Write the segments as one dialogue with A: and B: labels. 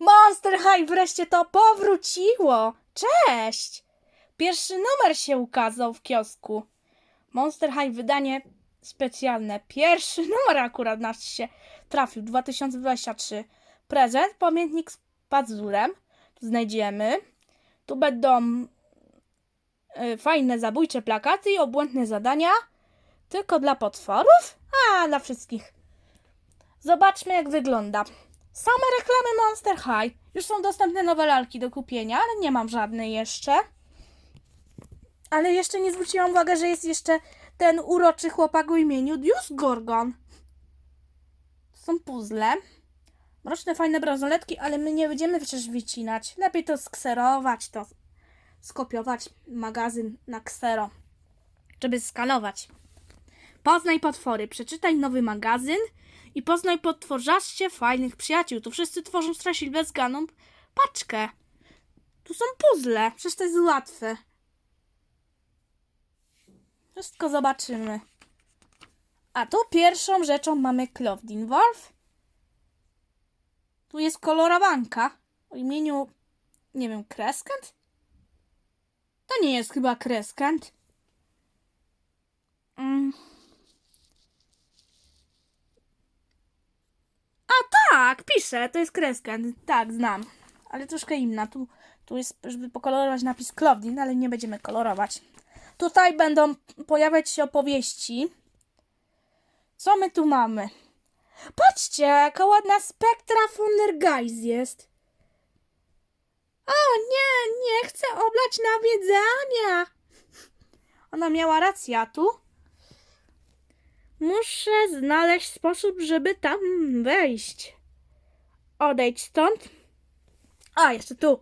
A: Monster High wreszcie to powróciło! Cześć! Pierwszy numer się ukazał w kiosku. Monster High wydanie specjalne. Pierwszy numer akurat nasz się trafił. 2023. Prezent, pamiętnik z pazurem. Tu znajdziemy. Tu będą y, fajne zabójcze plakaty i obłędne zadania. Tylko dla potworów? A, dla wszystkich. Zobaczmy, jak wygląda. Same reklamy Monster High. Już są dostępne nowe lalki do kupienia, ale nie mam żadnej jeszcze. Ale jeszcze nie zwróciłam uwagi, że jest jeszcze ten uroczy chłopak o imieniu Dius Gorgon. To są puzzle. Mroczne, fajne bransoletki, ale my nie będziemy przecież wycinać. Lepiej to skserować, to skopiować magazyn na ksero, żeby skanować. Poznaj potwory, przeczytaj nowy magazyn i poznaj potworzaście fajnych przyjaciół. Tu wszyscy tworzą straszliwe zganą paczkę. Tu są puzzle, przecież to jest łatwe. Wszystko zobaczymy. A tu pierwszą rzeczą mamy Clothing Wolf. Tu jest kolorowanka o imieniu, nie wiem, Kreskant? To nie jest chyba Kreskant. Mm. A tak, pisze, to jest Kreskant. Tak, znam. Ale troszkę inna. Tu, tu jest, żeby pokolorować napis Clothing, ale nie będziemy kolorować. Tutaj będą pojawiać się opowieści. Co my tu mamy? Patrzcie, jaka ładna spektra von der Geist jest. O nie, nie chcę oblać nawiedzania. Ona miała rację, a tu? Muszę znaleźć sposób, żeby tam wejść. Odejdź stąd. A, jeszcze tu.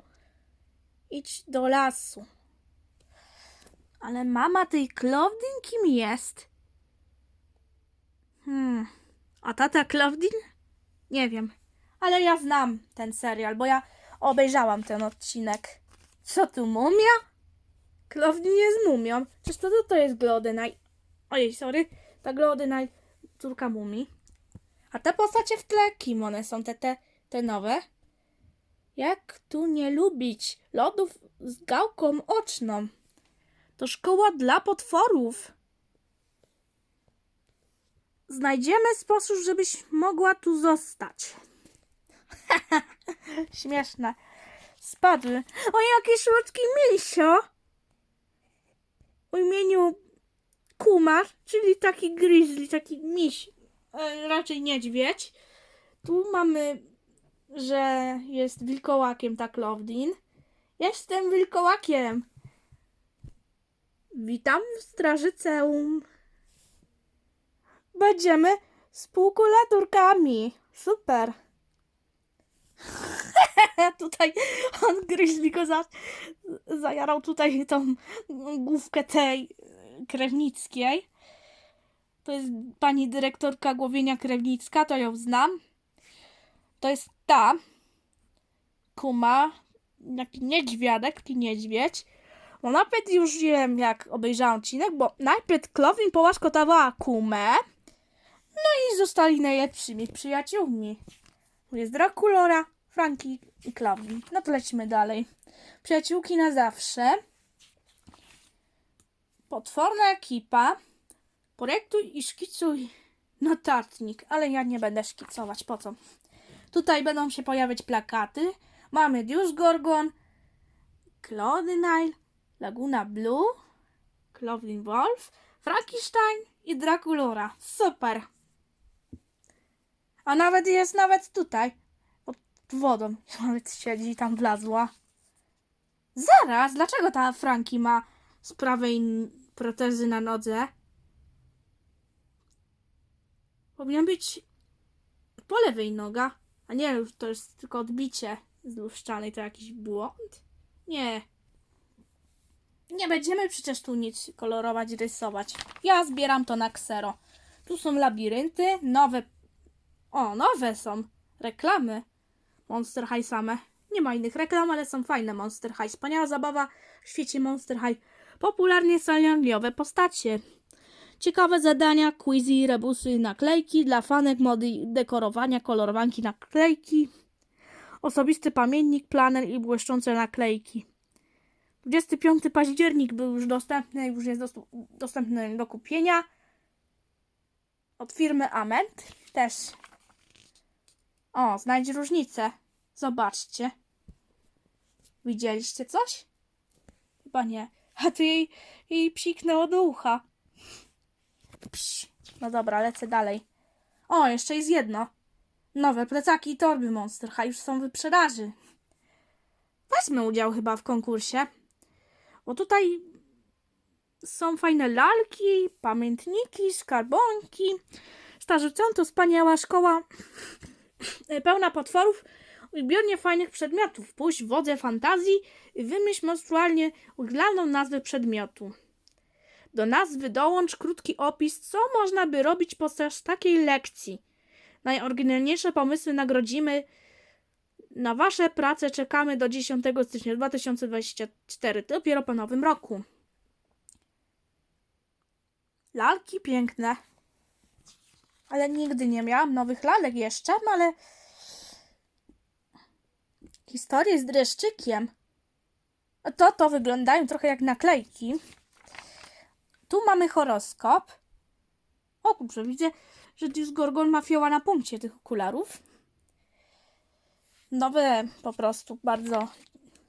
A: Idź do lasu. Ale mama tej Claudine kim jest? Hmm. A tata Claudine? Nie wiem. Ale ja znam ten serial, bo ja obejrzałam ten odcinek. Co tu, mumia? Claudine jest mumią. Przecież to, to, to jest Glodynaj. Ojej, sorry. Ta Glodynaj, córka mumii. A te postacie w tle, kim one są? Te, te, te nowe? Jak tu nie lubić lodów z gałką oczną? To szkoła dla potworów. Znajdziemy sposób, żebyś mogła tu zostać. Śmieszne. Spadły. O, jaki słodki misio. O imieniu Kumar, czyli taki grizzly, taki miś, e, raczej niedźwiedź. Tu mamy, że jest wilkołakiem tak Lovdin. Jestem wilkołakiem. Witam w Strażyceum. Będziemy współkulaturkami. Super. tutaj on gryźli go za, zajarał tutaj tą główkę tej Krewnickiej. To jest pani dyrektorka Głowienia Krewnicka, to ją znam. To jest ta kuma, jaki niedźwiadek, taki niedźwiedź. No najpierw już wiem, jak obejrzałam odcinek, bo najpierw Clovin połaskotowała kumę, no i zostali najlepszymi przyjaciółmi. Tu jest Draculora, Franki i Clovin. No to lecimy dalej. Przyjaciółki na zawsze. Potworna ekipa. Projektuj i szkicuj notatnik, ale ja nie będę szkicować, po co? Tutaj będą się pojawiać plakaty. Mamy Dius Gorgon, Clodynile, Laguna Blue, Clovelin Wolf, Frankenstein i Draculora. Super! A nawet jest nawet tutaj, pod wodą. Nawet siedzi tam wlazła. Zaraz, dlaczego ta Franki ma z prawej protezy na nodze? Powinien być po lewej noga. A nie, to jest tylko odbicie z luszczanej, to jakiś błąd? Nie. Nie będziemy przecież tu nic kolorować, rysować. Ja zbieram to na ksero. Tu są labirynty, nowe. O, nowe są. Reklamy. Monster High same. Nie ma innych reklam, ale są fajne Monster High. Wspaniała zabawa w świecie Monster High. Popularnie salioniowe postacie. Ciekawe zadania, quizy, rebusy, naklejki dla fanek mody dekorowania, kolorowanki, naklejki. Osobisty pamiętnik, planer i błyszczące naklejki. 25 październik był już dostępny, już jest dos- dostępny do kupienia. Od firmy Ament też. O, znajdź różnicę. Zobaczcie. Widzieliście coś? Chyba nie. A tu jej, jej psiknęło do ucha. Psz. No dobra, lecę dalej. O, jeszcze jest jedno. Nowe plecaki i torby Monster High już są w wyprzedaży. Weźmy udział chyba w konkursie. Bo tutaj są fajne lalki, pamiętniki, skarbonki. Starzycą to wspaniała szkoła pełna potworów i zbiornie fajnych przedmiotów. Puść wodze fantazji i wymyśl monstrualnie oryginalną nazwę przedmiotu. Do nazwy dołącz krótki opis, co można by robić podczas takiej lekcji. Najoryginalniejsze pomysły nagrodzimy. Na Wasze prace czekamy do 10 stycznia 2024, dopiero po nowym roku. Lalki piękne. Ale nigdy nie miałam nowych lalek jeszcze, ale historie z dreszczykiem. To to wyglądają trochę jak naklejki. Tu mamy horoskop. O kurczę, widzę, że Dius Gorgon ma fioła na punkcie tych okularów. Nowe po prostu, bardzo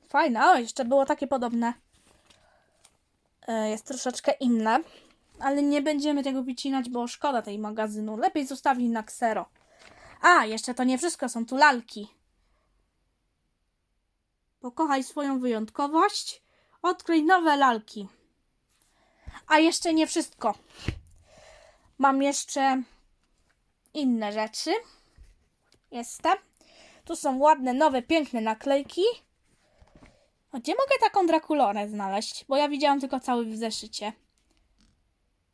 A: fajne. O, jeszcze było takie podobne. E, Jest troszeczkę inne, ale nie będziemy tego wycinać, bo szkoda tej magazynu. Lepiej zostawić na ksero. A, jeszcze to nie wszystko, są tu lalki. Pokochaj swoją wyjątkowość. Odkryj nowe lalki. A jeszcze nie wszystko. Mam jeszcze inne rzeczy. Jestem. Tu są ładne, nowe, piękne naklejki. Gdzie mogę taką Drakulorę znaleźć? Bo ja widziałam tylko cały w zeszycie.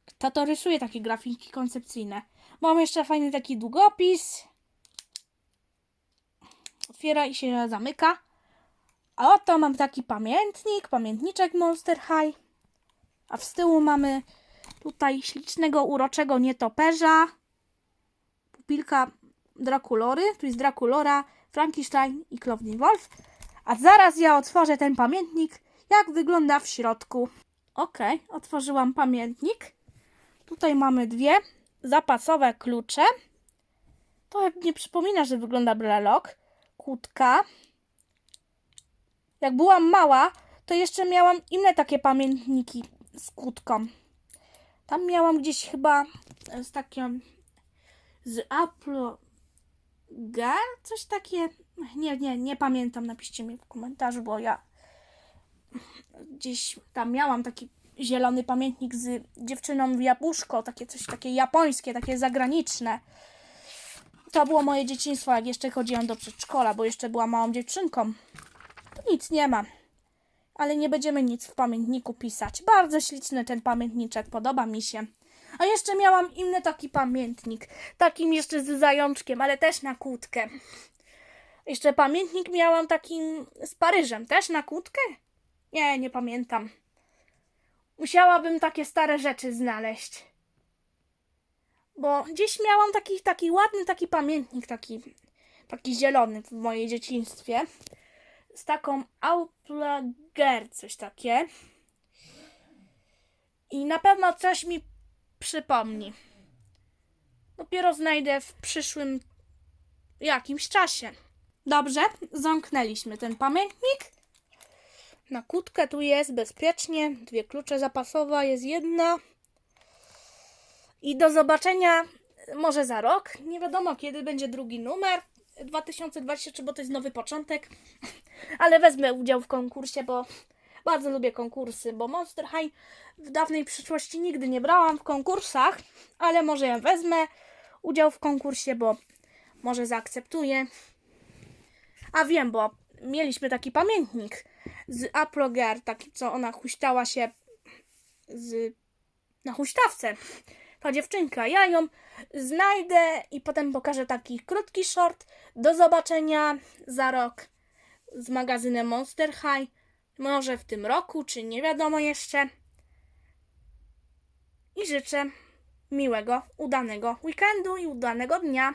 A: Kto to rysuje takie grafiki koncepcyjne? Mam jeszcze fajny taki długopis. Otwiera i się zamyka. A oto mam taki pamiętnik, pamiętniczek Monster High. A z tyłu mamy tutaj ślicznego, uroczego nietoperza. Pupilka Drakulory. Tu jest Drakulora, Frankenstein i Klowny Wolf. A zaraz ja otworzę ten pamiętnik, jak wygląda w środku. Ok, otworzyłam pamiętnik. Tutaj mamy dwie zapasowe klucze. To nie przypomina, że wygląda brelok. Kłódka. Jak byłam mała, to jeszcze miałam inne takie pamiętniki z kłódką. Tam miałam gdzieś chyba e, z takim z Apple Gar, coś takie. Nie, nie, nie pamiętam. Napiszcie mi w komentarzu, bo ja gdzieś tam miałam taki zielony pamiętnik z dziewczyną w jabłuszko, takie coś takie japońskie, takie zagraniczne. To było moje dzieciństwo, jak jeszcze chodziłam do przedszkola, bo jeszcze byłam małą dziewczynką. Tu nic nie ma. Ale nie będziemy nic w pamiętniku pisać. Bardzo śliczny ten pamiętniczek, podoba mi się. A jeszcze miałam inny taki pamiętnik. Takim jeszcze z zajączkiem, ale też na kłódkę. Jeszcze pamiętnik miałam takim z Paryżem, też na kłódkę? Nie, nie pamiętam. Musiałabym takie stare rzeczy znaleźć. Bo gdzieś miałam taki, taki ładny taki pamiętnik, taki, taki zielony w mojej dzieciństwie. Z taką Auplager, coś takie. I na pewno coś mi przypomni. Dopiero znajdę w przyszłym jakimś czasie. Dobrze, zamknęliśmy ten pamiętnik. Na kłódkę tu jest bezpiecznie. Dwie klucze zapasowe, jest jedna. I do zobaczenia może za rok. Nie wiadomo kiedy będzie drugi numer. 2023, bo to jest nowy początek. Ale wezmę udział w konkursie, bo bardzo lubię konkursy, bo Monster High w dawnej przyszłości nigdy nie brałam w konkursach, ale może ja wezmę udział w konkursie, bo może zaakceptuję. A wiem, bo mieliśmy taki pamiętnik z Aploger, taki co ona huśtała się z na huśtawce. Ta dziewczynka, ja ją znajdę i potem pokażę taki krótki short. Do zobaczenia za rok z magazynem Monster High. Może w tym roku, czy nie wiadomo jeszcze. I życzę miłego, udanego weekendu i udanego dnia.